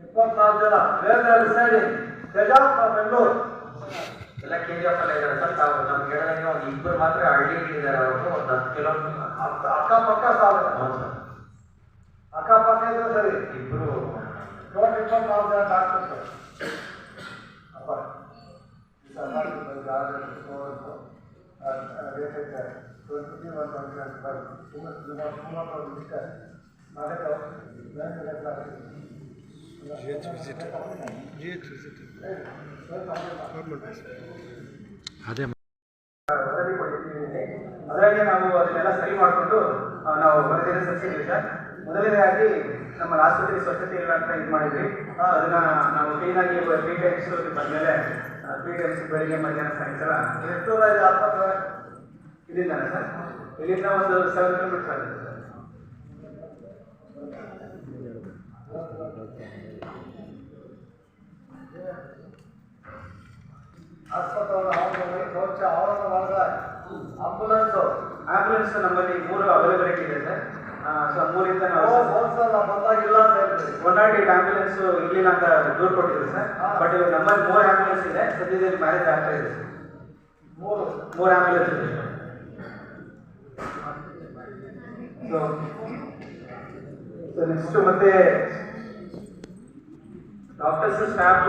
ಇಪ್ಪತ್ನಾಲ್ಕು ಜನ ಬೇರೆ ರಿಸೈಡಿಂಗ್ ತೆಜಾಪ್ ಬೆಂಗಳೂರು ಎಲ್ಲ ಕೆ ಜಿ ಎಫ್ ಅಲ್ಲ ಇದ್ದಾರೆ ಸರ್ ತಾವು ನಮ್ಗೆ ಹೇಳಿದಂಗೆ ಒಂದು ಇಬ್ಬರು ಮಾತ್ರ ಹಳ್ಳಿ ಇದ್ದಾರೆ ಅವರು ಒಂದು ಹತ್ತು ಕಿಲೋಮೀಟರ್ ಅಕ್ಕ ಅಕ್ಕಪಕ್ಕ ಸಾವಿರ ಅಕ್ಕಪಕ್ಕ ಇದ್ರೆ ಸರಿ ಇಬ್ಬರು ಟೋಟಲ್ ಇಪ್ಪತ್ನಾಲ್ಕು ಜನ ಡಾಕ್ಟರ್ ಸರ್ ಅಪ್ಪ ಟ್ವೆಂಟಿ ಒನ್ ಟ್ವೆಂಟಿ ಫೈವ್. ಸುಮ್ಮನೆ ಅದೇ ಅದರಾಗೆ ನಾವು ಅದನ್ನೆಲ್ಲ ಸರಿ ಮಾಡಿಕೊಂಡು ನಾವು ವರದಿನ ಸಲ್ಲಿಸಿದ್ವಿ ಸರ್. ಮೊದಲನೇದಾಗಿ ನಮ್ಮ ಆಸ್ಪತ್ರೆ ಸ್ವಚ್ಛತೆ ಇಲ್ಲ ಅಂತ ಇದು ಮಾಡಿದ್ವಿ. ಅದನ್ನ ನಾವು ಕ್ಲೀನಾಗಿ ತ್ರೀ ಟೈಮ್ಸ್ ಬಂದಮೇಲೆ ತ್ರೀ ಟೈಮ್ಸ್ ಬೆಳಿಗ್ಗೆ ಮಧ್ಯಾಹ್ನ ಸಾಯಂಕಾಲ ಎಷ್ಟು ದೂರ ಇದೆ ಆಸ್ಪತ್ರೆ ಇಲ್ಲಿಂದಾನೆ ಸರ್. ಇಲ್ಲಿಂದ ಒಂದು ಸೆವೆನ್ ಕಿಲೋಮೀಟರ್ ಆಗುತ್ತೆ ಆಸ್ಪತ್ರೆ ಶೌಚ ಆವರಣ ವರ್ಗ ಆಂಬುಲೆನ್ಸು. ಆಂಬುಲೆನ್ಸ್ ನಮ್ಮಲ್ಲಿ ಮೂರು ಅವೈಲಬಿಲಿಟಿ ಇದೆ ಸರ್. ಸೊ ಮೂರಿಂದ ನಾವು ಬಂದಾಗ ಇಲ್ಲ ಅಂತ ಹೇಳ್ತೀವಿ ಒನ್ ನಾಟ್ ಏಟ್ ಆಂಬುಲೆನ್ಸ್ ಇರ್ಲಿಲ್ಲ ಅಂತ ದೂರು ಕೊಟ್ಟಿದ್ರು ಸರ್. ಬಟ್ ಇವಾಗ ನಮ್ಮಲ್ಲಿ ಮೂರು ಆಂಬುಲೆನ್ಸ್ ಇದೆ. ಸದ್ಯದಲ್ಲಿ ಮ್ಯಾರೇಜ್ ಆಗ್ತಾ ಇದೆ ಸರ್. ಮೂರು. ಮೂರು ಆಂಬುಲೆನ್ಸ್ ಇದೆ ಸೊ ಸೊ ನೆಕ್ಸ್ಟ್ ಮತ್ತೆ ಡಾಕ್ಟರ್ಸ್ ಸ್ಟಾಫ್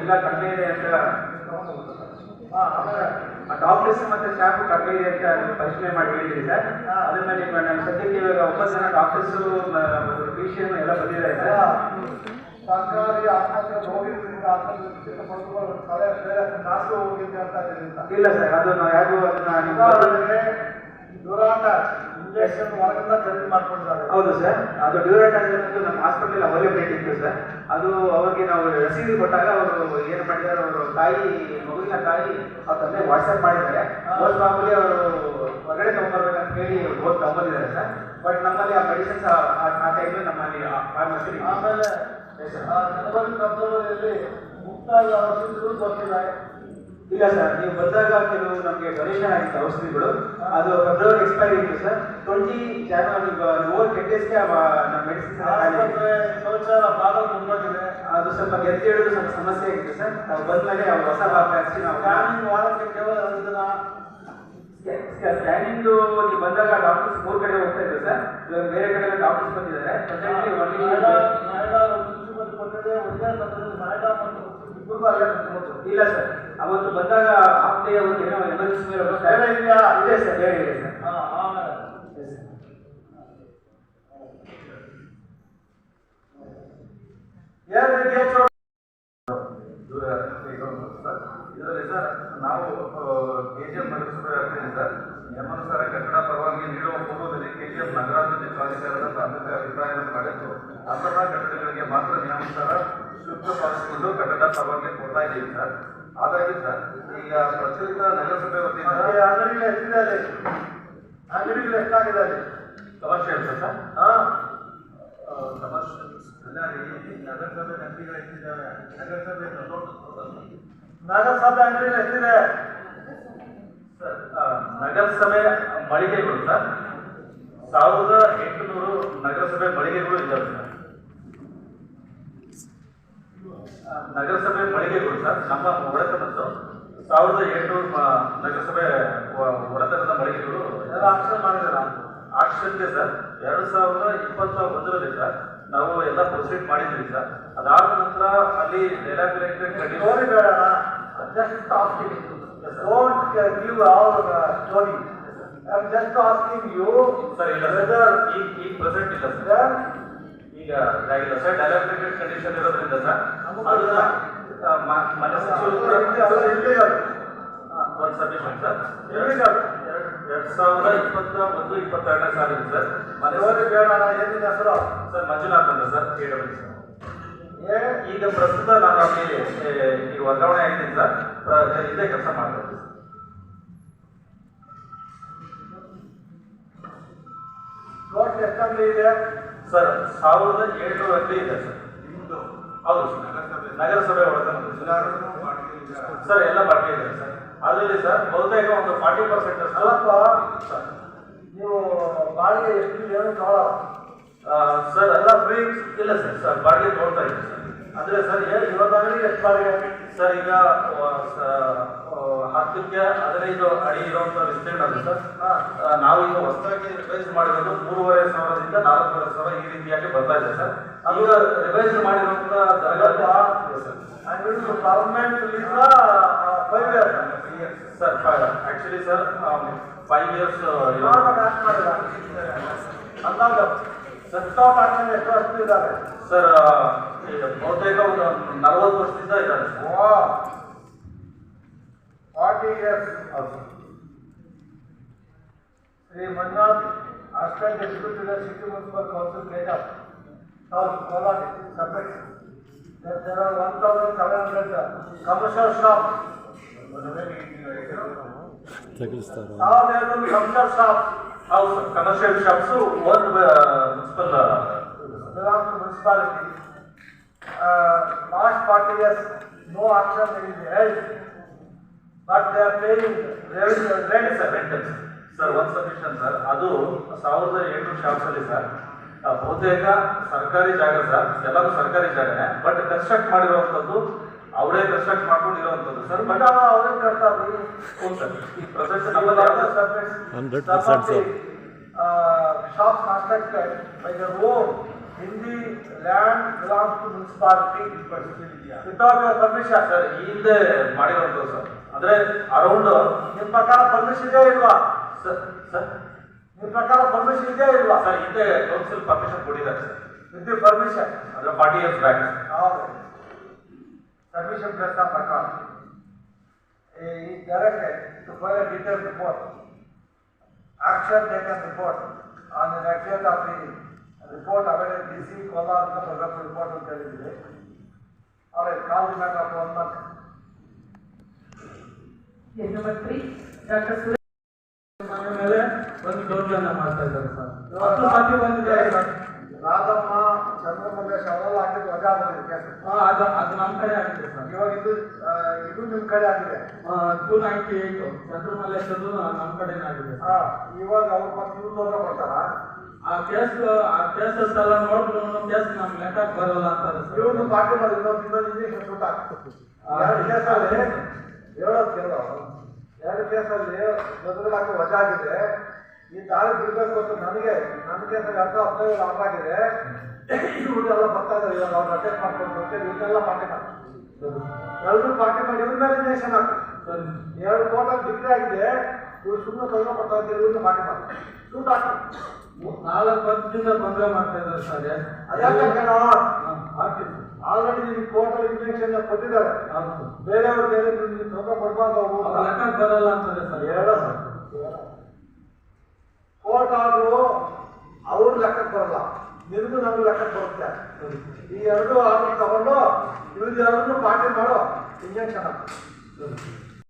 ಇಲ್ಲ ಕಡಿಮೆ ಇದೆ ಅಂತ ಆಮೇಲೆ ಡಾಕ್ಟರ್ಸ್ ಮತ್ತೆ ಸ್ಟಾಫ್ ಕಡಿಮೆ ಇದೆ ಅಂತ ನೀವು ಪರಿಶೀಲನೆ ಮಾಡಿ ಹೇಳಿದ್ರಿ ಸರ್. ನಮ್ಮ ಸದ್ಯಕ್ಕೆ ಇವಾಗ ಒಂಬತ್ತು ಜನ ಡಾಕ್ಟರ್ಸ್ ಫಿಸಿಷಿಯನ್ ಎಲ್ಲ ಬಂದಿದ್ದಾರೆ ಸರ್. ಸರ್ಕಾರಿ ಹೋಗಿದ್ರಿಂದ ಆಸ್ಪತ್ರೆ ತಲೆ ಬೇರೆ ಕಾಸು ಹೋಗಿದ್ದೆ ಅಂತ ಇಲ್ಲ ಸರ್ ಅದು ನಾವು ಯಾರಿಗೂ ಅದನ್ನ ಇಂಜೆಕ್ಷನ್ ಹೊರಗಿಂದ ಖರೀದಿ ಮಾಡ್ಕೊಂಡಿದ್ದಾರೆ. ಹೌದು ಸರ್ ಅದು ಡ್ಯೂರೇಟ್ ನಮ್ಮ ಹಾಸ್ಪಿಟಲ್ ಅವೈಲೇಬಿಲಿಟಿ ಇತ್ತು ಸರ್. ಅದು ಅವ್ರಿಗೆ ನಾವು ರಸೀದಿ ಕೊಟ್ಟಾಗ ಅವರು ಏನು ಮಾಡಿದ್ದಾರೆ ತಾಯಿ ಮಗುವಿನ ತಾಯಿ ಅವ್ರ ತಂದೆ ವಾಟ್ಸಪ್ ಮಾಡಿದ್ದಾರೆ. ಮೋಸ್ಟ್ ಪ್ರಾಬಲಿ ಅವರು ಹೊರಗಡೆ ತಗೊಂಡ್ಬರ್ಬೇಕಂತ ಹೇಳಿ ಹೋಗಿ ತಗೊಂಡಿದ್ದಾರೆ ಸರ್. ಬಟ್ ನಮ್ಮಲ್ಲಿ ಆ ಮೆಡಿಸಿನ್ಸ್ ಆ ಟೈಮಲ್ಲಿ ನಮ್ಮಲ್ಲಿ ಫಾರ್ಮಸಿ ಆಮೇಲೆ ಜನವರಿ ಫೆಬ್ರವರಿಯಲ್ಲಿ ಮುಕ್ತಾಯ ಔಷಧಿಗಳು ಬರ್ತಿದೆ ಇಲ್ಲ ಸರ್ ನೀವು ಬಂದಾಗ ಕೆಲವು ನಮಗೆ ಡೊನೇಷನ್ ಆಗಿತ್ತು ಔಷಧಿಗಳು ಅದು ಫೆಬ್ರವರಿ ಎಕ್ಸ್ಪೈರಿ ಇತ್ತು ಸರ್ ಟ್ವೆಂಟಿ ಜಾನ್ವರಿ ಓವರ್ ಡೇಸ್ಗೆ ನಮ್ಮ ಮೆಡಿಸಿನ್ ಶೌಚಾಲಯ ಭಾಗ ಮುಂದೋಗಿದೆ ಅದು ಸ್ವಲ್ಪ ಗೆದ್ದು ಹೇಳೋದು ಸ್ವಲ್ಪ ಸಮಸ್ಯೆ ಆಗಿತ್ತು ಸರ್ ನಾವು ಬಂದ್ಮೇಲೆ ಅವ್ರು ಹೊಸ ವ್ಯಾಕ್ಸಿನ್ ನಾವು ಸ್ಕ್ಯಾನಿಂಗ್ ವಾರಕ್ಕೆ ಕೇವಲ ಒಂದು ದಿನ. ಸ್ಕ್ಯಾನಿಂಗ್ ನೀವು ಬಂದಾಗ ಡಾಕ್ಟರ್ಸ್ ಮೂರು ಕಡೆ ಹೋಗ್ತಾ ಇದ್ರು ಸರ್ ಇವಾಗ ಬೇರೆ ಕಡೆ ಡಾಕ್ಟರ್ಸ್ ಬಂದಿದ್ದಾರೆ. ಪ್ರೆಸೆಂಟ್ಲಿ ಮಹಿಳಾ ಮುನ್ಸಿಪಲ್ ಕೊಟ್ಟಿದೆ. ಒಂದೇ ನಾಯ್ಡಾ ಮತ್ತು ಇಲ್ಲ ಸರ್. ಅವತ್ತು ಬಂದಾಗ ಹಾಫ್ ಡೇ ಅವತ್ತು ಏನೋ ಎಮರ್ಜೆನ್ಸಿ ಮೇಲೆ ಹೋಗೋ ಬೇರೆ ಇದೆಯಾ? ಇದೆ ಸರ್ ಬೇರೆ ಇದೆ ಸರ್. ಹಾ ಆಮೇಲೆ ಏನ್ ರೀತಿಯ ಚೋ ಇದರಲ್ಲಿ ಸರ್ ನಾವು ಕೆಜಿಎಫ್ ನಗರಸಭೆ ವ್ಯಾಪ್ತಿಯಲ್ಲಿ ಸರ್. ನಿಯಮಾನುಸಾರ ಕಟ್ಟಡ ಪರವಾನಗಿ ನೀಡುವ ಪೂರ್ವದಲ್ಲಿ ಕೆಜಿಎಫ್ ನಗರಾಭಿವೃದ್ಧಿ ಪ್ರಾಧಿಕಾರದ ಪ್ರಾಥಮಿಕ ಅಭಿಪ್ರಾಯವನ್ನು ಪಡೆದು ಅಂತಹ ಕಟ್ಟಡಗಳಿಗೆ ಮಾತ್ರ ನಿಯಮಾನುಸಾರ ಶುಲ್ಕ ಕಟ್ಟಡ ಕೊಡ್ತಾ ಇದ್ದೀವಿ ಸರ್. ಹಾಗಾಗಿ ಸರ್ ಈಗ ಪ್ರಚಲಿತ ನಗರಸಭೆ ವತಿಯಿಂದ ಅಂಗಡಿಗಳು ಎಷ್ಟಿದೆ ಅಲ್ಲಿ ಅಂಗಡಿಗಳು ಎಷ್ಟಾಗಿದೆ ಅಲ್ಲಿ ಕಮರ್ಷಿಯಲ್ ಸರ್? ಹಾ. ಸಮಸ್ಯೆ ಅಲ್ಲ ರೀ ನಗರಸಭೆ ಅಂಗಡಿಗಳು ಎಷ್ಟಿದ್ದಾವೆ? ನಗರಸಭೆ ನಗರಸಭೆ ಅಂಗಡಿಗಳು ಎಷ್ಟಿದೆ? ನಗರಸಭೆ ಮಳಿಗೆಗಳು ಸರ್. ಸಾವಿರದ ಎಂಟುನೂರು ನಗರಸಭೆ ಮಳಿಗೆಗಳು ಇದ್ದಾವೆ ಸರ್ ಆ, ನಗರಸಭೆ ಮಳಿಗೆಗಳು ಸರ್. ನಮ್ಮ ಒಡೆತನದ್ದು ಸಾವಿರದ ಎಂಟುನೂರು ನಗರಸಭೆ ಒಡೆತನದ ಮಳಿಗೆಗಳು ಎಲ್ಲ ಆಕ್ಷನ್ ಮಾಡಿದಾರ ಆಕ್ಷನ್ಗೆ ಸರ್ ಎರಡು ಸಾವಿರದ ಇಪ್ಪತ್ತ ಒಂದರಲ್ಲಿ ಸರ್ ನಾವು ಎಲ್ಲ ಪ್ರೊಸೀಡ್ ಮಾಡಿದ್ವಿ ಸರ್. ಅದಾದ ನಂತರ ಅಲ್ಲಿ ಸ್ಟೋರಿ ಬೇಡ just asking don't give our story I am just asking you sir ಇಲ್ಲ ಸರ್. ಈಗ ಈಗ ಪ್ರೆಸೆಂಟ್ ಇಲ್ಲ ಸರ್. ಈಗ ಇದಾಗಿಲ್ಲ ಸರ್ ಡೆಲಾಬಿಲೇಟೆಡ್ ಕಂಡೀಷನ್ ಇರೋದ್ರಿಂದ ಸರ್. ಮನೆ ಒಂದು ಸಬ್ಮಿಷನ್ ಸರ್. ಎರಡು ಸಾವಿರದ ಇಪ್ಪತ್ತ ಒಂದು ಇಪ್ಪತ್ತೆರಡನೇ ಸಾಲಿದೆ ಸರ್. ಮನೆ ಸ್ಟೋರಿ ಬೇಡ ಏನಿದೆ ಹೆಸರು? ಸರ್ ಮಂಜುನಾಥ್ ಅಂತ ಸರ್ ಕೆ ಸರ್. ಏ? ಈಗ ಪ್ರಸ್ತುತ ನಾನು ಅಲ್ಲಿ ಈಗ ವರ್ಗಾವಣೆ ಆಗಿದ್ದೀನಿ ಸರ್. ಇದೇ ಕೆಲಸ ಮಾಡ್ತಾ ಇದ್ದೀನಿ ಟೋಟಲ್ ಎಷ್ಟು ಇದೆ? ಸರ್ ಸಾವಿರದ ಏಳ್ನೂರಲ್ಲಿ ಇದೆ ಸರ್. ನಿಮ್ಮದು ಹೌದು ನಗರಸಭೆ ನಗರಸಭೆ ಒಳಗೆ ಸರ್. ಎಲ್ಲ ಬಾಕಿ ಇದೆ ಸರ್. ಅದರಲ್ಲಿ ಸರ್ ಬಹುತೇಕ ಒಂದು ಫಾರ್ಟಿ ಪರ್ಸೆಂಟ್ ಸ್ವಲ್ಪ ಸರ್ ನೀವು ಬಾಡಿಗೆ ಎಷ್ಟು ಏನು ಸರ್ ಎಲ್ಲ ಫ್ರೀ ಇಲ್ಲ ಸರ್. ಸರ್ ಬಾಡಿಗೆ ತೋರ್ತಾ ಇದೆ ಸರ್. ಅಂದರೆ ಸರ್ ಏ- ಇವತ್ತಾಗಲಿ ಎಷ್ಟು ಬಾಡಿಗೆ ಸರ್ ಈಗ ಹತ್ತಕ್ಕೆ ಹದಿನೈದು ಅಡಿ ಇರುವಂತ ವಿಸ್ತೀರ್ಣ ಅದು ಸರ್. ನಾವು ಈಗ ಹೊಸದಾಗಿ ರಿವೈಸ್ ಮಾಡಿರೋದು ಮೂರುವರೆ ಸಾವಿರದಿಂದ ನಾಲ್ಕೂವರೆ ಸಾವಿರ ಈ ರೀತಿಯಾಗಿ ಬರ್ತಾ ಇದೆ ಸರ್ ಈಗ ರಿವೈಸ್ ಮಾಡಿರುವಂತ ಅಲ್ವಾ? ಸರ್ ಅಂಗಡಿ permanent Lisa five years sir actually sir five years ನೋಡ್ಬೇಕು ಅಷ್ಟು ಮಾಡಿಲ್ಲ ಅಂದಾಗ ಸೆಟ್ಔಟ್ ಆದ್ಮೇಲೆ ಎಷ್ಟು ವರ್ಷ ಇದ್ದಾರೆ ಸರ್ ಬಹುತೇಕ ಒಂದು ನಲವತ್ತು ವರ್ಷದಿಂದ ಇದ್ದಾರೆ ಸರ್ ವಾ forty years Shri Manjunath assistant executive city municipal council major south Kolar subject there are 1,700 commercial shop line commercial shop ಅವ್ರ ಕಮರ್ಷಿಯಲ್ ಶಾಪ್ಸು ಒಂದು ಮುನ್ಸಿಪಲ್ ಸತ್ಯ municipality mart party year no action option ಆಗಿದೆ but they are play driving ಪ್ರೈಣಿ sir ಪ್ರೆಂಟರ್ sir ಒಂದು suggestion sir ಅದು ಸಾವಿರದ ಏಳು ಶಾಪ್ಸಲ್ಲಿ sir ಬಹುತೇಕ ಸರ್ಕಾರಿ ಜಾಗ ಸರ್ ಎಲ್ಲವೂ ಸರ್ಕಾರಿ ಜಾಗನೇ. ಬಟ್ ಕನ್ಸ್ಟ್ರಕ್ಟ್ ಮಾಡೋವಂಥದ್ದು ಅವರೇ ಕನ್ಸ್ಟ್ರಕ್ಟ್ ಮಾಡ್ಕೊಂಡಿರುವಂಥದ್ದು ಸರ್ ಬಟ್ ಅವರೇ. ಹೌದು ಸರ್ ಈ ಪ್ರೆಸೆಂಟ್ Some ನಮ್ಮಲ್ಲಿ of the ಯಾವ್ದು- surface, 100% some of the, sir. Shop constructed by their own in the land belongs to municipality. Without your permission, sir ಈ ಹಿಂದೆ ಮಾಡಿರೋದು ಸರ್ ಅಂದ್ರೆ ಅರೌಂಡ್ ನಿಮ್ಮ ಪ್ರಕಾರ ಪರ್ಮಿಷನ್ ಇದೆಯಾ ಇಲ್ವಾ? ಸರ್ ಸರ್ ನಿಮ್ ಪ್ರಕಾರ ಪರ್ಮಿಷನ್ ಇದೆಯಾ ಇಲ್ವಾ? ಸರ್ ಹಿಂದೆ ಕೌನ್ಸಿಲ್ ಪರ್ಮಿಷನ್ ಕೊಟ್ಟಿದ್ದಾರೆ ಸರ್ With ಪರ್ಮಿಷನ್. ಅಂದ್ರೆ ಫಾರ್ಟಿ ಇಯರ್ಸ್ ಬ್ಯಾಕ್ ಹೌದು ಸಬ್ಮಿಷನ್ ಪ್ರಶ್ನ ಪ್ರಕಾರ ಈ directed to file a detail report action taken report on the extent of the report available D C Kolar ಅಂತ ಬರಬೇಕು ರಿಪೋರ್ಟ್ ಅಂತ ಹೇಳಿದ್ವಿ ಅವ್ರೆ call the matter of one month Case number three, Dr. Suresh. ಮನೆ ಮೇಲೆ ಒಂದು ದೌರ್ಜನ್ಯ ಮಾಡ್ತಾ ಇದ್ದಾರೆ ಸರ್ ಹತ್ತು ಸತಿ ಬಂದಿದ್ದಾರೆ ಸರ್ ರಾಧಮ್ಮ ಚಂದ್ರಮಲ್ಲೇಶ್ ಅವರೆಲ್ಲ ಹಾಕಿದ್ದು ವಜಾ ಬಂದಿದೆ ಕೇಸ್ ಆ, ಅದು ಅದು ನಮ್ಮ ಕಡೆ ಆಗಿದೆ ಸರ್ ಇವಾಗ ಇದು ಇದು ನಿಮ್ಮ ಕಡೆ ಆಗಿದೆ. Two ninety eight Chandra Malleshwara ನಮ್ಮ ಕಡೆ ಆಗಿದೆ. ಇವಾಗ ಅವ್ರು ಮತ್ತೆ ಇವ್ರು ತೊಂದರೆ ಕೊಡ್ತಾರಾ? ಆ ಕೇಸ್ ಆ ಕೇಸಸ್ ಎಲ್ಲ ನೋಡಿದ್ರು ಕೇಸ್ ನಮ್ ಲೆಕ್ಕಕ್ಕೆ ಬರಲ್ಲ ಅಂತಾರೆ ಇವ್ರನ್ನ ಪಾರ್ಟಿ ಮಾಡಿ ಇನ್ನೊಂದು ಇನ್ನೊಂದು ಇಂಜೆಕ್ಷನ್ ಶೂಟ್ ಎರಡು ಕೇಸಲ್ಲಿ ಹೇಳೋದು ಕೇಳೋ. ಎರಡು ಕೇಸಲ್ಲಿ ಮೊದಲು ಹಾಕಿ ವಜಾ ಆಗಿದೆ. ಈ ದಾರಿ ಬಿಡ್ಬೇಕು ಅಂತ ನನಗೆ ನನ್ನ ಕೇಸಲ್ಲಿ ಅರ್ಧ ಹತ್ತೈದು ಆಗಿದೆ. ಇವ್ರೆಲ್ಲ ಬರ್ತಾ ಇದ್ದಾರೆ ಇವಾಗ ಅವ್ರು ಅಟೆಕ್ ಮಾಡ್ಕೊಂಡು ಬರ್ತೇವೆ ಇವ್ರನ್ನೆಲ್ಲ ಪಾರ್ಟಿ ಮಾಡಿ ಎಲ್ಲರೂ ಪಾರ್ಟಿ ಮಾಡಿ ಇವ್ರ ಮೇಲೆ ಸರ್. ಎರಡು ಕೋಟ ಡಿಗ್ರಿ ಆಗಿದೆ ಇವ್ರು ಸುಮ್ಮನೆ ತೊಂದರೆ ಕೊಡ್ತಾ ಇದ್ದಾರೆ ಇವ್ರನ್ನ ಪಾರ್ಟಿ ಮಾಡ್ತಾರೆ. ಶೂಟ್ ಹಾಕಿ. ನಾಲ್ಕು ವರ್ಷದಿಂದ ತೊಂದರೆ ಮಾಡ್ತಾ ಇದ್ದಾರೆ ಸರ್ ಹಾಕಿದ್ದು ಆಲ್ರೆಡಿ ನಿಮ್ಗೆ ಕೋಟಲ್ ಇಂಜೆಕ್ಷನ್ ಕೊಟ್ಟಿದ್ದಾರೆ. ಹೌದು ಸರ್ ಬೇರೆಯವ್ರು ಬೇರೆ ನಿಮ್ಗೆ ತೊಂದರೆ ಕೊಡ್ಬಾರ್ದು ಅವರು ಅವ್ರ ಲೆಕ್ಕಕ್ಕೆ ಬರಲ್ಲ ಅಂತಾರೆ ಸರ್ ಹೇಳೋ ಕೋರ್ಟ್ ಆರ್ಡ್ರು ಅವ್ರ ಲೆಕ್ಕಕ್ಕೆ ಬರಲ್ಲ ನಿಮ್ದು ನಮ್ಗೆ ಲೆಕ್ಕಕ್ಕೆ ಬರುತ್ತೆ ಈ ಎರಡು ಆರ್ಡರ್ ತಗೊಂಡು ಇವ್ರದ್ದು ಎರಡನ್ನೂ ಪಾರ್ಟಿ ಮಾಡೋ ಇಂಜೆಕ್ಷನ್ ಸರಿ